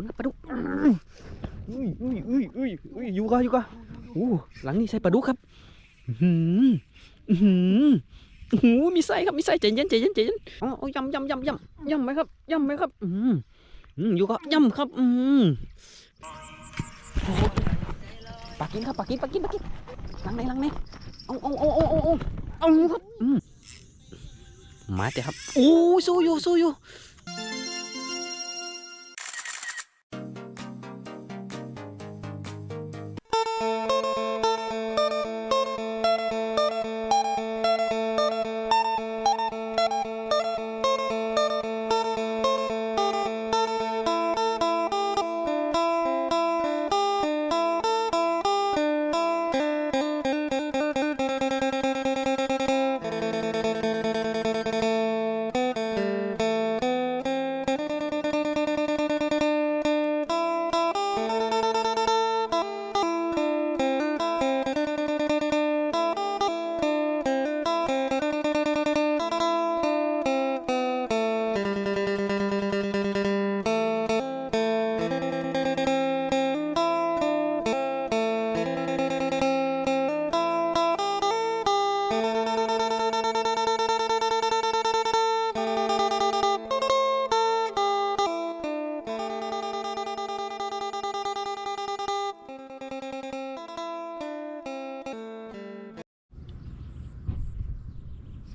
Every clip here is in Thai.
นครับปลาดุกอุ้ยอุ้ยอุ้ยอุ้ยอุ้ยอยู่ก็อยู่ก็โอ้หลังนี้ใส่ปลาดุกครับอือหืออื้อหือโอ้โหมีไส้ครับมีไส้ใจเย็นใจเย็นใจเย็นอาเอยำยำยำยำยำไหมครับยำไหมครับ อืมอืมอยู่ก็ยำครับ อืมโอ้โหปากินครับปากินปากินปากินหลังไหนหลังไหนเอาเอาเอาเอาเอาเอาเอาครับอืมมาแต่ครับโอ้ยสู้อยู่สู้อยู่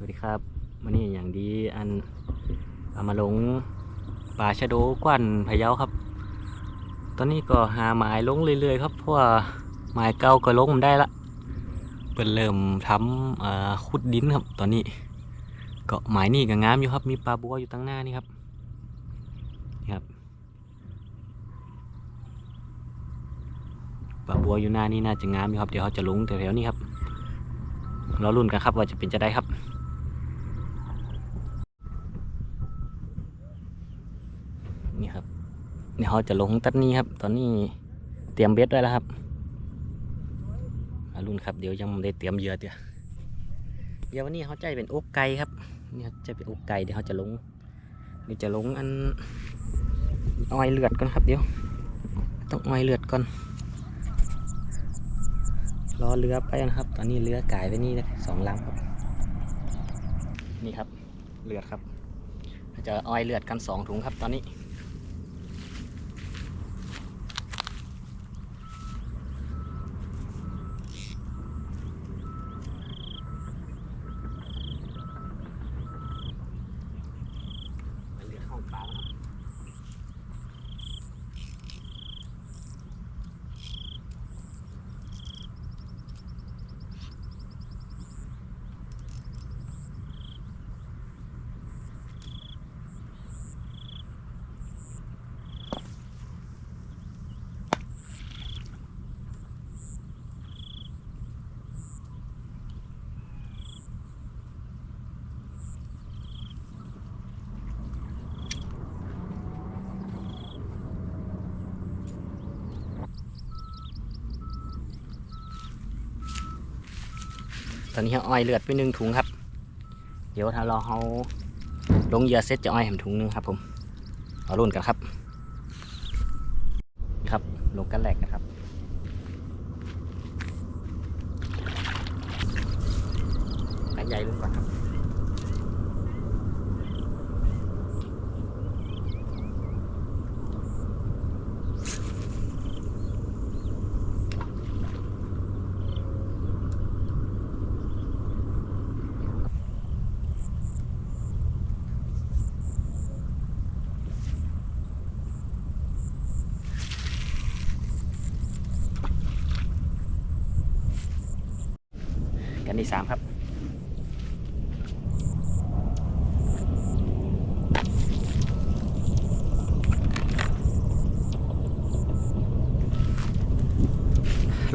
วัสดีครับวันนี้อย่างดีอันเอามาลงป่าชะโดกวันพะเยาครับ ตอนนี้ก็หาหมายลงเรื่อยๆครับเพราะว่าหมายเก่าก็ลงได้ละเปิดเริ่มทำขุดดินครับ ตอนนี้ก็หมายนี่ก็งามอยู่ครับมีปลาบัวอยู่ตั้งหน้านี่ครับนี่ครับปลาบัวอยู่หน้านี่น่าจะงามอยู่ครับเดี๋ยวเขาจะลงแถวๆนี้ครับเราลุ้นกันครับว่าจะเป็นจะได้ครับ นี่ครับเดี๋ยวเราจะลงตัดนี้ครับ ตอนนี้เตรียมเบ็ดไว้แล้วครับอารุ่นครับเดี๋ยวยังไม่ได้เตรียมเหยื่อเดี๋ยวเดี๋ยววันนี้เขาใจเป็นอกไก่ครับนี่ครับจะเป็นอกไก่เดี๋ยวเขาจะลงเดี๋ยวจะลงอันอ้อยเลือดก่อนครับเดี๋ยว ต้องอ้อยเลือดก่อน รอเรือไปนะครับ ตอนนี้เรือไก่ไปนี่นะสองลำครับ นี่ครับเลือดครับ จะอ้อยเลือดกันสองถุงครับตอนนี้ มันเรือเข้าปลาแล้วครับ ตอนนี้เอาอ้อยเลือดไปหนึ่งถุงครับ เดี๋ยวถ้าเราเอาลงเยื่อเซ็ตจะอ้อยแหมถุงหนึงครับผมเอารุ่นกันครับ ครับลงกันแหลกนะครับกันใหญ่ลงก่อน กันที่สามครับ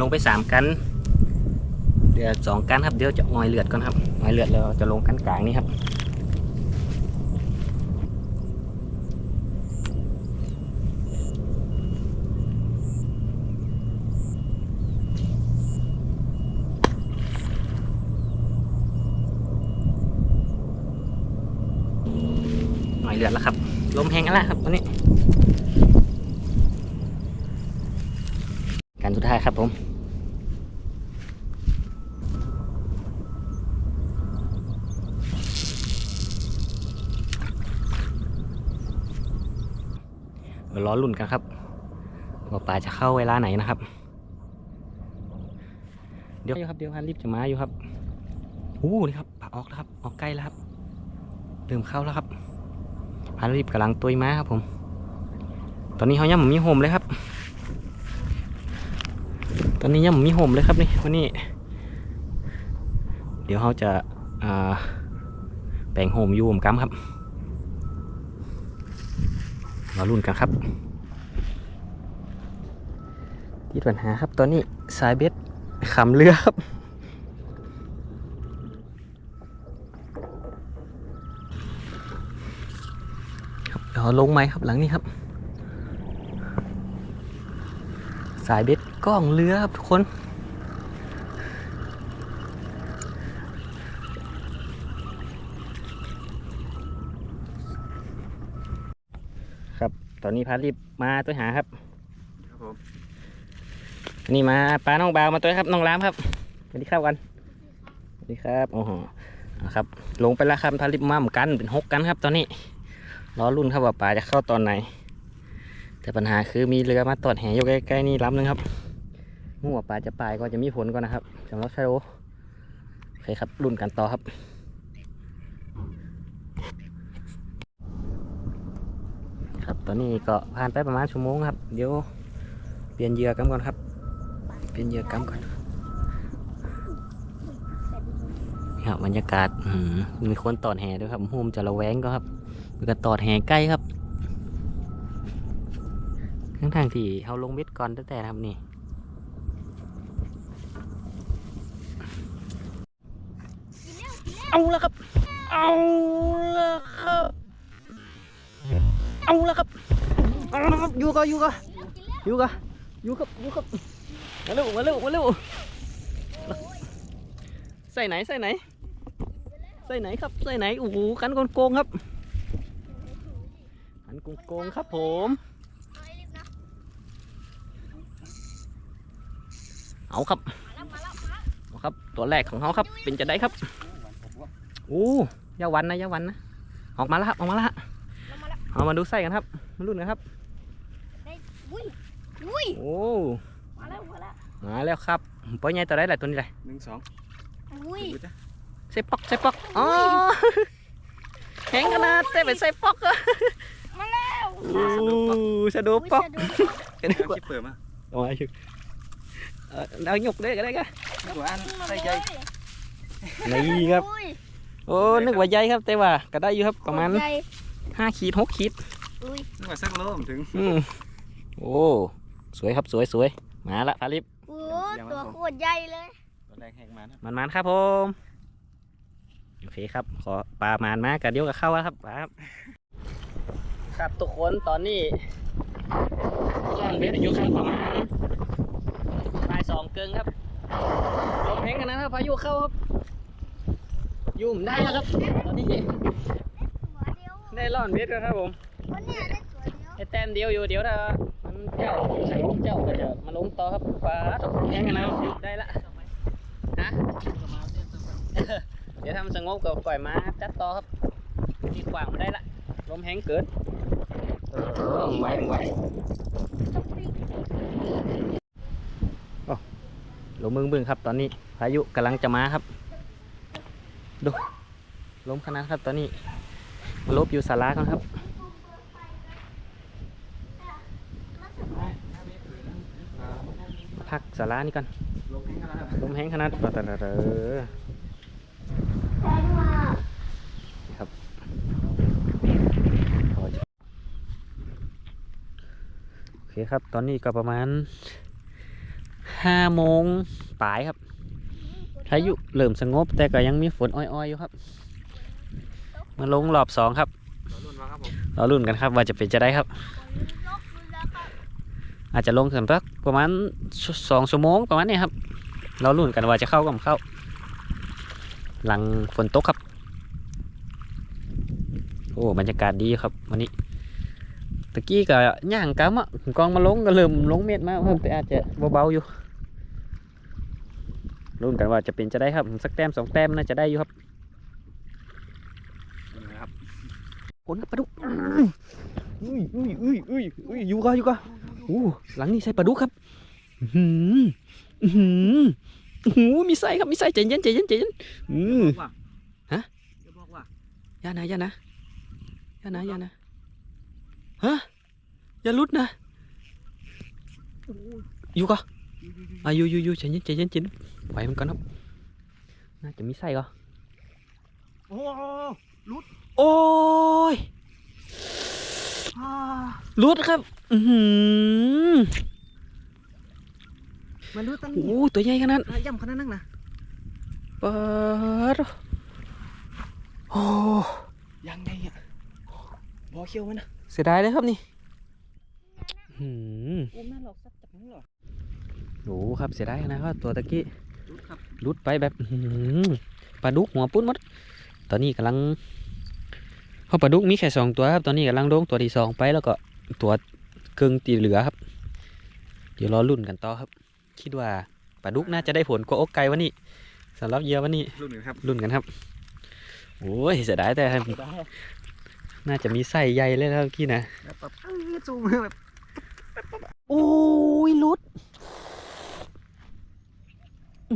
ลงไปสามกันเดี๋ยวสองกันครับเดี๋ยวจะงอยเลือดก่อนครับงอยเลือดแล้วจะลงกันกลางนี่ครับ หน่อยเลือดแล้วครับ ลมแห้งแล้วครับตอนนี้ สุดท้ายครับผมเดี๋ยวรอลุ่นกันครับว่าปลาจะเข้าเวลาไหนนะครับ เดี๋ยวครับเดี๋ยวฮันรีบจะมาอยู่ครับโอ้นี่ครับปลาออกแล้วครับ ออกใกล้แล้วครับเริ่มเข้าแล้วครับฮันรีบกำลังตุยมาครับผม ตอนนี้เขายังไม่มีโฮมเลยครับ ตอนนี้ยังไม่มีโฮมเลยครับนี่วันนี้ เดี๋ยวเขาจะาแบ่งโฮมอยู่ผมกัมครับมาลุ้นกันครับที่ปัญหาครับตอนนี้สายเบ็ดขำเรือครับครับเดี๋ยวลงไหมครับหลังนี้ครับ สายเบ็ด กล้องเรือครับทุกคน ครับตอนนี้พารีบมาตัวหาครับครับผมนี่มาปลาน้องบาวมาตัวครับน้องรามครับสวัสดีครับกันสวัสดีครับโอ้โหเอาครับ ลงไปแล้วครับพารีบมาเหมือนกันเป็นหกกันครับ ตอนนี้รอรุ่นครับว่าปลาจะเข้าตอนไหนแต่ปัญหาคือมีเรือมาตอดแหอยู่ใกล้ๆนี่ลำหนึงครับ มั่วปลาจะปลายก็จะมีผลก่อนนะครับสำหรับชาโอโอเคครับรุ่นกันต่อครับ ครับตอนนี้ก็ผ่านไปประมาณชั่วโมงครับ เดี๋ยวเปลี่ยนเหยื่อกันก่อนครับ เปลี่ยนเหยื่อกันก่อนนี่ครับบรรยากาศมีคนตอดแห่ด้วยครับโฮมจะระแวงก็ครับมีการตอดแห่ใกล้ครับทั้งทางที่เขาลงเบ็ดก่อนตั้งแต่ครับนี่ เอาละครับ เอาละครับ เอาละครับ เอาละครับ อยู่ก็อยู่ก็อยู่ก็อยู่ครับอยู่ครับ มาเร็ว มาเร็ว มาเร็ว ใส่ไหน ใส่ไหน ใส่ไหนครับ ใส่ไหน โอ้โหกันโกงครับกันโกงครับผมเอาครับเอาครับ ตัวแรกของเขาครับ เป็นจะได้ครับ โอ้อยาหวันนะอยาหวันนะ ออกมาแล้วครับ ออกมาแล้วฮะเอามาดูไส้กันครับ มาลุ้นกันครับอุ้ยอุ้ยโอ้มาแล้วมาแล้วมาแล้วครับปล่อยใหญ่ตัวได้แหละตัวนี้เลยหนึ่งสองอุ้ยดูจ้ะใส่ปอกใส่ปอกอ๋อแข็งขนาดแต่เป็นใส่ปอกอะมาแล้วโอ้สะดุปอกกันเอากว่าคลิปเปิดมาเอาไว้อยู่เออเอาหยกได้ก็ได้กันตัวอันใส่ใจนี่ครับอุ้ย โอ้ นึกว่าใหญ่ครับแต่ว่าก็ได้อยู่ครับประมาณใหญ่ห้าขีดหกขีดอุ้ยนึกว่าสักโลผมถึงอืมโอ้สวยครับสวยสวยมาละพาลิปโอ้ตัวโคตรใหญ่เลยตัวแรกแหกมานะมันมันๆครับผมโอเคครับ ขอปลามานมากัเดี๋ยวกับเข้าแล้วครับปลาครับ ครับทุกคนตอนนี้ล่อนเบ็ดอยู่ข้างประมาณปลายสองเกิงครับลมแห้งกันนะครับพายุเข้าครับ ยุ่มได้แล้วครับตอนนี้ตัวเดียวได้ล่อนเบ็ดแล้วครับผมวันเนี้ยได้ตัวเดียวไอ้แต้มเดียวอยู่เดี๋ยวถ้ามันเจ้าใส่ลูกเจ้าก็จะมาลงต่อครับปลาแห้งกันนะครับหยุดได้ละฮะเดี๋ยวทำสงบก็ปล่อยมาจัดต่อครับที่ขวางมาได้ละลมแห้งเกินเออไหวไหวลมมึงบึ้งครับ ตอนนี้พายุกำลังจะมาครับ ดูล้มขนาดครับตอนนี้ลบอยู่สาราก่อนครับพักสารานี่ก่อนล้มแห้งขนาดปะตะระเรอครับโอเคครับตอนนี้ก็ประมาณห้าโมงปลายครับ พายุเริ่มสงบ แต่ก็ยังมีฝนอ้อยๆอยู่ครับ มาลงรอบสองครับตัวรุ่นมาครับผมรอรุ่นกันครับว่าจะเป็นจะได้ครับลบดูแล้วครับ อาจจะลงถึงสักประมาณสองชั่วโมงประมาณนี้ครับ เราลุ้นกันว่าจะเข้าก็ไม่เข้า หลังฝนตกครับ โอ้บรรยากาศดีครับวันนี้ตะกี้ก็ย่างกำอะกองมาลงก็เริ่มลงเม็ดมาเพิ่มแต่อาจจะเบาๆอยู่ รุ่นกันว่าจะเป็นจะได้ครับ สักแต้มสองแต้มน่าจะได้อยู่ครับนี่นะครับผลกับปลาดุกอุ้ยอุ้ยอุ้ยอุ้ยอุ้ยอยู่ก็อยู่ก็โอ้หลังนี้ใส่ปลาดุกครับอื้อหืออื้อหือโอ้โหมีไส้ครับมีไส้ใจเย็นใจเย็นใจเย็นอือฮะจะบอกว่าอย่านะอย่านะอย่านะอย่านะฮะอย่าลุดนะอยู่ก็อะอยู่อยู่อยู่ใจเย็นใจเย็นใจเย็น ไหวมันก่อนครับ น่าจะมีไส้ก็โอ้โอ้ยอ่าลุดครับ อือหือมันรู้ตั้งโอ้ตัวใหญ่ขนาดย่ำขนาดนั้นนะเปิดโอ้ยังไงอะบอเคี้ยวมันนะเสียดายเลยครับนี่อื้อหืออุ้มนั่นหรอกสักจับนั่นหรอกโอ้ครับเสียดายนะครับตัวตะกี้ รู้ครับหลุดไปแบบอื้อหือปลาดุกหัวปุ้นหมด ตอนนี้กำลังเพราะปลาดุกมีแค่สองตัวครับ ตอนนี้กำลังโดงตัวที่สองไปแล้วก็ตัวกึ่งตีเหลือครับ เดี๋ยวรอรุ่นกันต่อครับ คิดว่าปลาดุกน่าจะได้ผลกว่าอกไก่วันนี้สำหรับเหยื่อวันนี้รุ่นหนึ่งครับรุ่นกันครับโอ้ยเสียดายแต่ได้น่าจะมีไส้ใหญ่เลยแล้วเมื่อกี้นะแล้วแบบเอ้ยซูมมือแบบโอ้ยหลุดอื้อ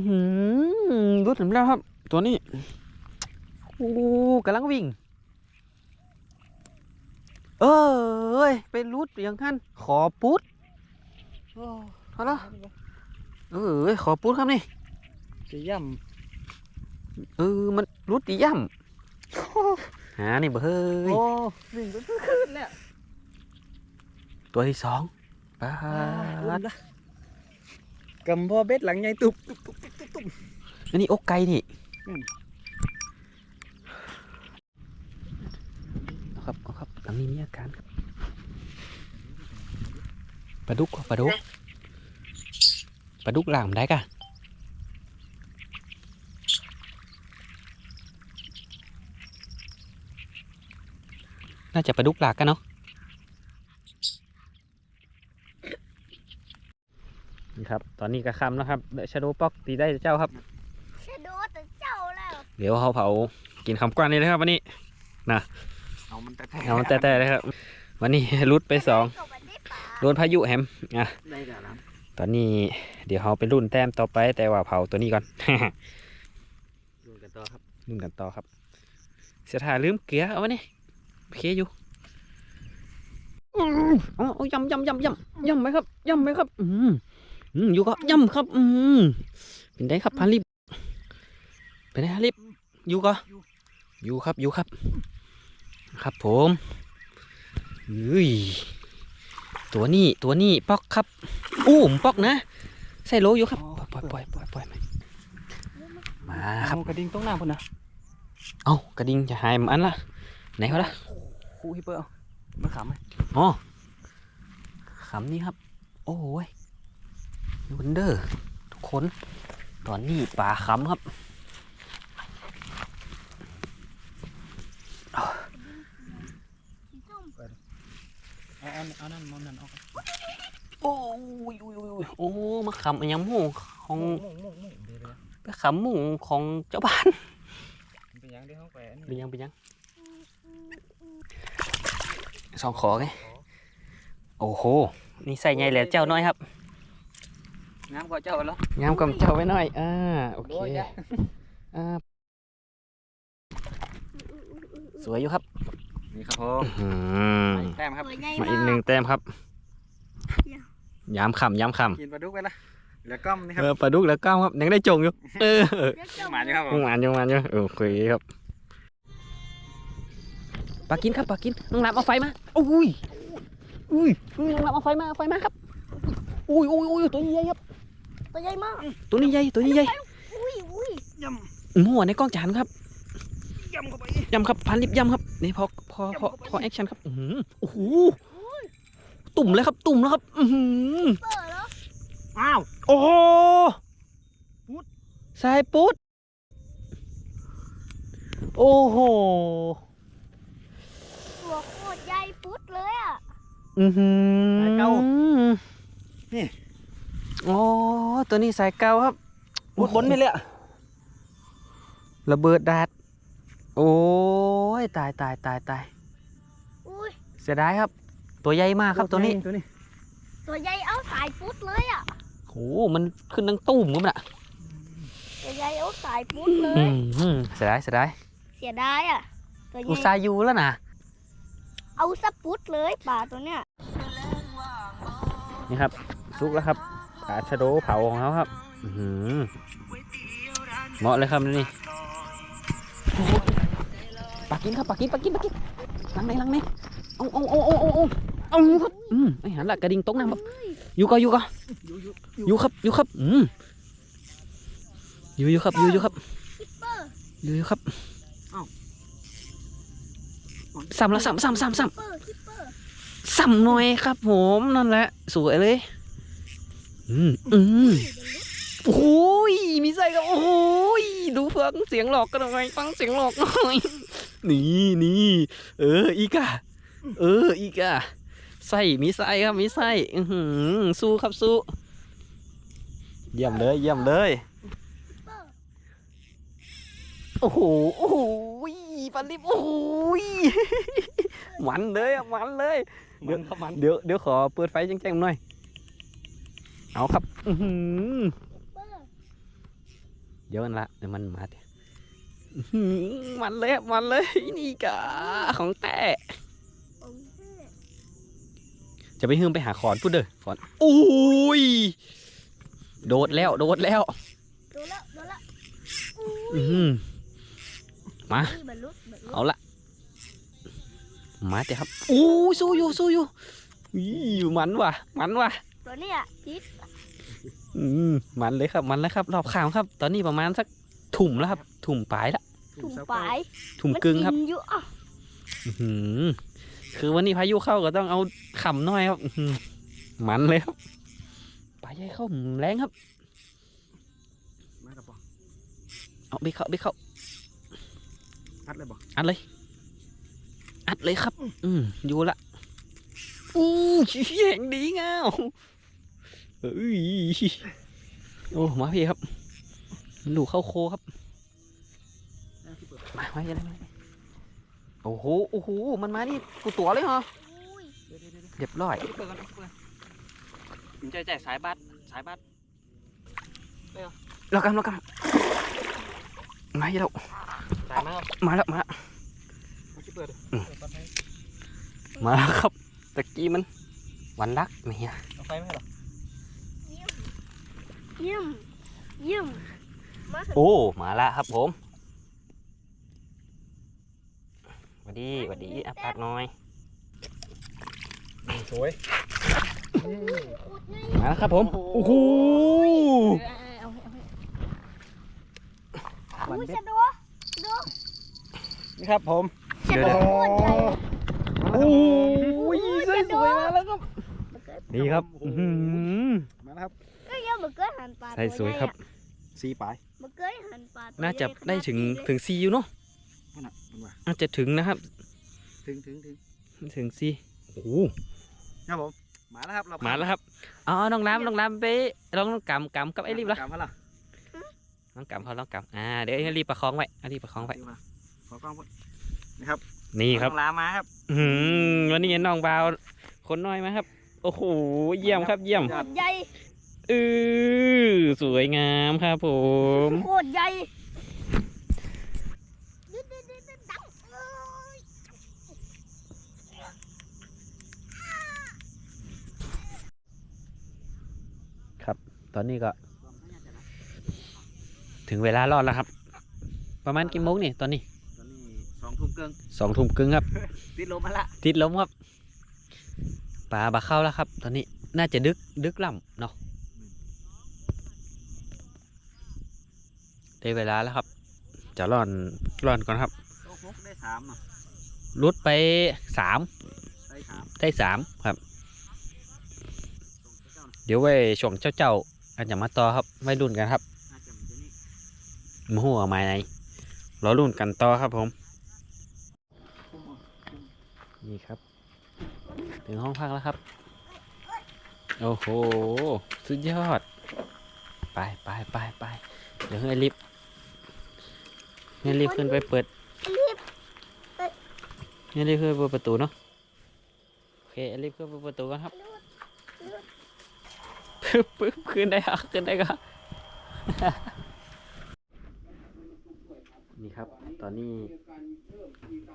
หือหลุดถึงแล้วครับ ตัวนี้โอ้กำลังวิ่ง เอ้ยเป็นรุดอย่างนั้นขอปุ๊ดโอ้เอาละเอ้ยขอปุ๊ดครับนี่จะย่เออมันรุดดีย่ำหานี่บ่เฮ้ำยโอ้วิ่งไปขึ้นแล้วตัวที่สองปาอุ้ดมละ กำพอเบ็ดหลังใหญ่ตุบตุบตุบตุบตุบตุบอันนี้อกไก่นี่อืมเอาครับเอาครับหลังนี้มีอาการครับปลาดุกก็ปลาดุกปลาดุกหลามได้กะน่าจะปลาดุกหลากกันเนาะ ครับ ตอนนี้ก็ค่ำแล้วครับเดอะชาโดป๊อกตีได้เจ้าครับชะโดดแต่เจ้าแล้ว เดี๋ยวเขาเผากินคำกว้านเลยนะครับวันนี้เอามันแต่เอามันแต่ๆเลยครับ วันนี้รุดไปสองก็ไม่ได้ปลาโดนพายุแฮมอะได้กับน้ตอนนี้เดี๋ยวเขาไปรุ่นแต้มต่อไปแต่ว่าเผาตัวนี้ก่อนำดูกันต่อครับรุ่นกันต่อครับ เสียทาลืมเกลือเอาไว้นี่โอเคอยู่อื้ออ๋อเอายำยำยำยำยำไหมครับยำไหมครับ อืม อืมอยู่ก็ยำครับ อืมเป็นได้ครับพันลิบเป็นได้ฮะลิบอยู่ก็อยู่ครับอยู่ครับ ครับผมเฮ้ยตัวนี้ตัวนี้ปอกครับ อู้มปอกนะ ใส่โลอยู่ครับปล่อยปล่อยปล่อยปล่อยปล่อยมาครับเอากระดิ่งต้องหน้าพุ่นนะเอากระดิ่งจะหายมันอันละไหนเขาละคู่ฮิปเปอร์เอามาขำไหมอ๋อขำนี่ครับ โอ้ย วันเดอร์ทุกคน ตอนนี้ป่าขำครับสีส้มเอาเอาเอานั่นมอนนั่นเอาโอ้ยโอ้ยโอ้ยโอ้มาขำอันยังหมูของมุ่งมุ่งมุ่งเดี๋ยวเลยไปขำหมูของเจ้าบ้านมันเป็นยังได้ห้องแปะนี่เป็นยังเป็นยังสองขอไงโอ้โห นี่ใส่ไงแหล้วเจ้าน้อยครับ น้ำกว่าเจ้าแล้วงามกับเจ้าไว้หน่อย อ่า โอเคโดยจ้ะอ่า สวยอยู่ครับนี่ครับผมอืมแต้มครับ ตัวใหญ่มามาอีกหนึ่งกแต้มครับเดี๋ยวย้ำคำย้ำคกินปลาดุกไปละเหลือก้อมนี่ำครับเออปลาดุกแล้วก้ามครับ ยังได้จงอยู่เออเดี๋ยวเจ้าหมาอยู่ครับผยังมหวานยังหวานอยู่โอเคครับปลากินครับปลากินน้องน้ำเอาไฟมาอุ้ยอุ้ยอุ้ยน้องน้ำเอาไฟมาเอาไฟมาครับอุ้ยอุ้ยอุ้ยตัวนี้ใหญ่ครับ ตัวใหญ่มาก ตัวนี้ใหญ่ ตัวนี้ใหญ่อุ้ยอุ้ยยหัวในกล้องจานครับำยำเข้าไปยำครับพันลิบยำครับนี่พอพอพอพอแอคชั่นครับอื้อหือโอ้โหตุ่มเลยครับ ตุ่มแล้วครับอือหือเปิดแล้วอ้าวโอ้โหสายปุ๊ดโอ้โหตัวโคตรใหญ่ปุ๊ดเลยอะอือหือสายเก่านี่ อ๋อตัวนี้สายเก่าครับพุดบนนี่เลยอะระเบิดดาดโอ้ยตายตายตายตายอุ้ยเสียดายครับ ตัวใหญ่มากครับตัวนี้ ตัวนี้ตัวใหญ่เอาสายพุดเลยอะโอ้มันขึ้นทั้งตุ้มกันน่ะตัวใหญ่เอาสายพุดเลอืยมอืมเสียดายเสียดายเสียดายอะตัวใหอุญ่ตส่าห์อยู่แล้วนะเอาสะพุดเลยป่าตัวเนี้ยนี่ครับซุกแล้วครับ ปลาชะโดเผาของเขาครับหือเหมาะเลยครับนี่ปลากินครับปลากินปลากินปลากินลังไหนลังไหนเอาเอาเอาเอาเอาเอาเอาครับอืมไอ้หันละกระดิ่งตกน้ำครับอยู่ก็อยู่ก็อยู่ครับอยู่ครับอืมอยู่อยู่ครับอยู่อยู่ครับอยู่อยู่ครับซ้ำละซ้ำซ้ำซ้ำซ้ำซ้ำหน่อยครับผมนั่นแหละสวยเลย อืมอืมโอ้ยมีไส้ครับโอ้ยดูฟังเสียงหลอกกันหน่อยฟังเสียงหลอกหน่อยนี่นี่เอออีกอะเอออีกอะไส้มีไส้ครับมีไส้อือหือสู้ครับสู้เยี่ยมเลยเยี่ยมเลยคิปเปอร์โอ้โหโอ้โหปลาลิบโอ้โหมันเลยอะมันเลยเดี๋ยวมันครับมันเดี๋ยวเดี๋ยวขอเปิดไฟแจ้งๆหน่อย เอาครับ อือหือคิปเปอร์เดี๋ยวมันละเดี๋ยวมันมาเดี๋ยวอื้อหือมันเลยอะมันเลยนี่กะของแต่โอ้ยจะไปฮืมไปหาขอนพูดเด้อขอนโอ้ยโดดแล้ว โดดแล้ว โดนละโดนละอื้อหือมาบรรลุบรรลุเอาละมาเดี๋ยวครับโอ้ยสู้อยู่สู้อยู่อีมันว่ะ มันว่ะตัวเนี้ยพิษ อืมมันเลยครับมันเลยครับ รอบข้างครับ ตอนนี้ประมาณสักถุ่มแล้วครับ ถุ่มปลายละถุงปลายถุ่มกึ่งครับ มันกินอยู่อะอื้อหือคือวันนี้พายุเข้าก็ต้องเอาขำหน้อยครับอื้อหือมันเลยครับปลาใหญ่เข้าแรงครับ มากับปอเอาไปเข้าไปเข้าพัดเลยบอกอัดเลย อัดเลยครับ อืมอยู่ละอู้ขี้แหงดีเงา เอ้ยโอ้มาพี่ครับมันดูเข้าโคครับมาไว้ยังไงโอ้โหโอ้โหมันมานี่กูตัวเลยเหรอเรียบร้อยเปิดก่อนเปิดผมจะแจกสายบัตรสายบัตรแล้วกันแล้วกันมาแล้วสายมามาแล้วมาแล้วเอาชิเปิดเลยมาแล้วครับตะกี้มันวันรักเนี่ยเอาไฟไหมหรอ ยี่ยมเยี่ยมมาเถอะโอ้มาละครับผมหวัสดีหวัสดีอัปปากหน่อยสวยอุดไงมาแล้วครับผมโอ้โหเอาให้เอาให้มันอุ้ยเด็ดชะโดโดนี่ครับผมชะโดโคตรใหญ่โอ้ยสวยๆมาแล้วครับนี่ครับ โอ้อื้อโหหือมาแล้วครับก็ยังเบอร์เกอร์หันปลาใช่สวยครับสีปลายเบอร์เกอร์หันปลาตัวน่าจะใหญ่ขได้ถึงนี้เลยถึงซีอยู่เนาะนั่นน่ะมันว่าน่าจะถึงนะครับ ถึงถึงถึงถึงซีโอ้โหครับผมมาแล้วครับเรมาแล้วครับอ๋อน้องน้ำน้องน้ำไปลองกำกำกับไอ้รีบละกลับมาละน้องกำเขาน้องกำอ่าเดี๋ยวให้รีบประคองไว้เอารีบประคองไว้มาขอกล้องพุ่นนี่ครับนี่ครับ น้องลามาครับ อื้อหือวันนี้น้องบาว คนน้อยไหมาครับ โอ้โห เยี่ยมครับ เยี่ยมโคตรใหญ่เออสวยงามครับผมโคตรใหญ่ดึ๊ดดึ๊ดดึ๊ดดึ๊ดดังเอ้ยตอนนี้ก็ ถึงเวลารอดแล้วครับ ประมาณกี่โมงนี่ตอนนี้ตอนนี้สองทุ่มเกินสองทุ่มครึ่งครับ ติดลมมาละติดลมครับปลาบาเข้าแล้วครับ ตอนนี้น่าจะดึกดึกล่ำเนาะ ได้เวลาแล้วครับ จะร่อนร่อนก่อนครับโต๊ะหกได้สามเนาะรุดไปสามได้สามได้สามครับตรงเจ้าน่ะเดี๋ยวไว้ช่วงเจ้าๆอาจจะมาต่อครับไว้รุ่นกันครับน่าจะมันจะนี่มหัวไม้ไหนรอรุ่นกันต่อครับผมคุ้มเอานี่ครับ ถึงห้องพักแล้วครับ โอ้โห สุดยอด ไปไปไปไปเดี๋ยวให้ลิฟต์ ให้ลิฟต์ขึ้นไปเปิดรีบให้ลิฟต์ขึ้นไปเปิดประตูเนาะ โอเคลิฟต์ขึ้นไปเปิดประตูกันครับปึ๊บปึ๊บขึ้นได้ครับขึ้นได้ครับนี่ครับ ตอนนี้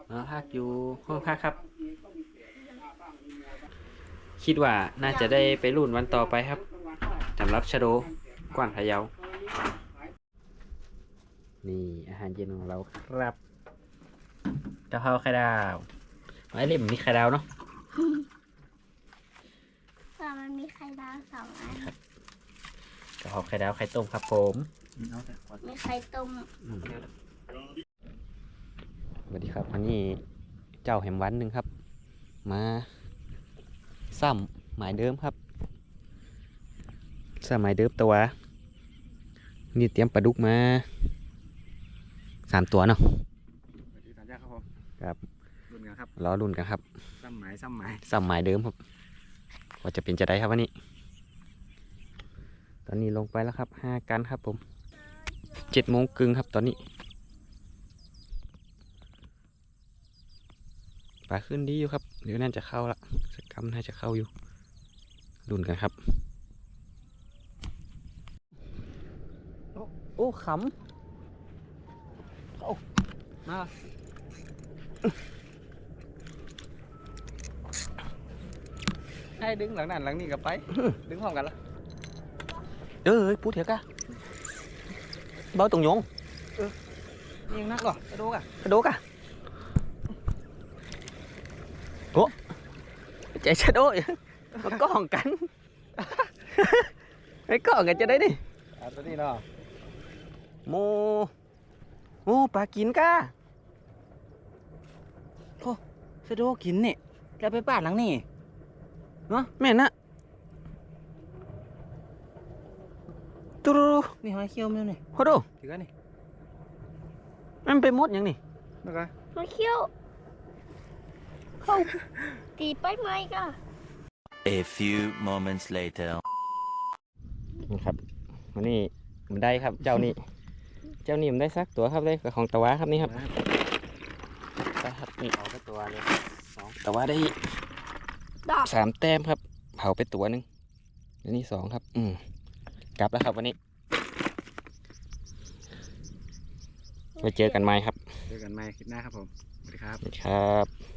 มาพักอยู่ห้องพักครับ คิดว่าน่าจะได้ไปรุ่นวันต่อไปครับสำหรับชะโดกว้านพะเยา นี่อาหารเย็นของเราครับกะเพราไข่ดาวไอ้เล่มมีไข่ดาวเนาะแต่มันมีไข่ดาวสองอัน กะเพราไข่ดาวไข่ต้มครับผมเอาแต่ขอมีไข่ต้มอืมสวัสดีครับวันนี้เจ้าแหมวันหนึ่งครับ มาซ้ำหมายเดิมครับซ้ำหมายเดิมตัว นี่เตรียมปลาดุกมา สามตัวเนาะสวัสดีสามยาครับผมครับรุ่นกันครับรอรุ่นกันครับซ้ำหมายซ้ำหมายซ้ำหมายเดิมครับว่าจะเป็นจะได้ครับวันนี้ ตอนนี้ลงไปแล้วครับห้ากันครับผมเจ็ดโมงครึ่งครับตอนนี้ปลาขึ้นดีอยู่ครับเดี๋ยวน่าจะเข้าละสักกำน่าจะเข้าอยู่รุ่นกันครับ โอ้ขำโอ้ มาให้ดึงหลังนั้นหลังนี้กับไป ดึงพร้อมกันละเออพูดเถอะกะเบาตรงโยงนี่ยังนักเหรอไปดูกันกระโดดกะโอ้ใจชะโดยมันก็ห่องกันไอ้ก็ห่องกันจะได้ดิอ่าตัวนี้เนาะโมโมปลากินกะ สะโดกินนี่แล้วไปป้านหลังนี่แม่นนะตุรุนี่หอยเขี้ยวมั้ยนี่โหโดถือกันนี่มันไปหมดยังนี่แล้วก็มาเคี้ยวเข้าตีไปไหมก็ A few moments later. นี่ครับวันนี้มันได้ครับ เจ้านี่ เจ้านี่มันได้สักตัวครับเลยของตะวะครับนี่ครับไปครับ นี่เอาไปตัวเลยสองตะวะได้ดอกสามแต้มครับ เผาไปตัวหนึ่งอันนี้สองครับ อืมกลับแล้วครับวันนี้ไว้เจอกันใหม่ครับ เจอกันใหม่คลิปหน้าครับผม สวัสดีครับสวัสดีครับ